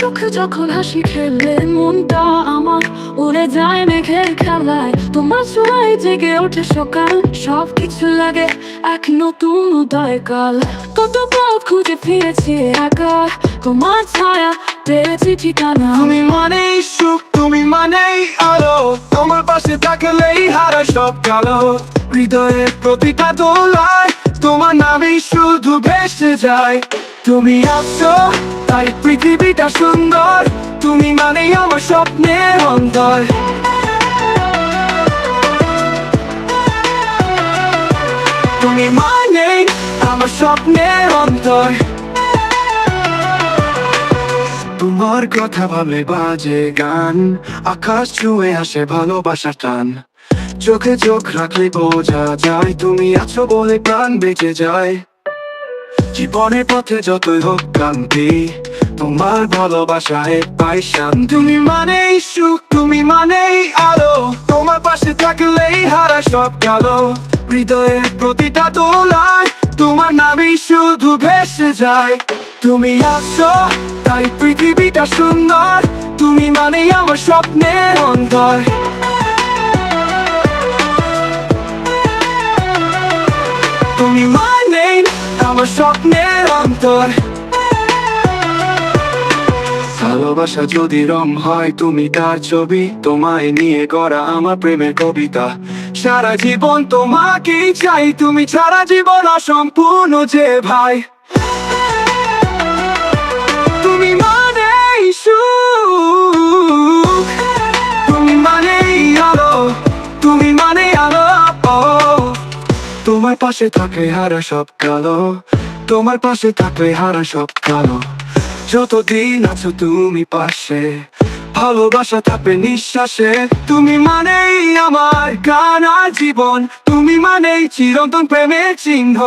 চোখে যখন হাসি খেলে, মনটা আমার উড়ে যায় মেঘের খেলায়। তোমার ছোঁয়ায় জেগে ওঠে সকাল সব কিছু লাগে এক নতুন উদয় কাল কত পথ খুঁজে ফিরেছি একা, তোমার ছায়া পেয়েছি ঠিকানা। তুমি মানেই সুখ, তুমি মানেই আলো। তোমার পাশে থাকলেই হারা সব কালো। হৃদয়ের প্রতিটা দোলায় তোমার নামেই শুধু ভেসে যায়। তুমি আসো তাই পৃথিবীটা সুন্দর। তুমি মানেই আমার স্বপ্নের অন্তর। তুমি মানেই আমার স্বপ্নের অন্তর। তোমার কথা ভাবে বাজে গান, আকাশ ছুঁয়ে আসে ভালোবাসার টান। চোখে চোখ রাখলে বোঝা যায় তুমি আছো বলে প্রাণ বেঁচে যায়। জীবনের পথে যতই হোক ক্লান্তি, তোমার ভালোবাসায় পাই শান্তি। তুমি মানেই সুখ, তুমি মানেই আলো, তোমার পাশে থাকলেই হারা সব কালো। হৃদয়ের প্রতিটা দোলায় তোমার নামই শুধু ভেসে যায়। তুমি আছো তাই পৃথিবীটা সুন্দর, তুমি মানেই আমার স্বপ্নের অন্তর। আমার স্বপ্নের অন্তর। ভালোবাসা যদি রং হয়, তুমি তার ছবি তোমায় নিয়ে করা আমার প্রেমের কবিতা। সারা জীবন তোমাকেই চাই, তুমি সারা জীবন অসম্পূর্ণ যে ভাই। তোমার পাশে থাকে হারা সব কালো। তোমার পাশে থাকে হারা সব কালো। যতদিন আছো তুমি পাশে, ভালোবাসা থাকবে নিঃশ্বাসে। তুমি মানেই আমার গান জীবন, তুমি মানেই চিরন্তন প্রেমের চিহ্ন।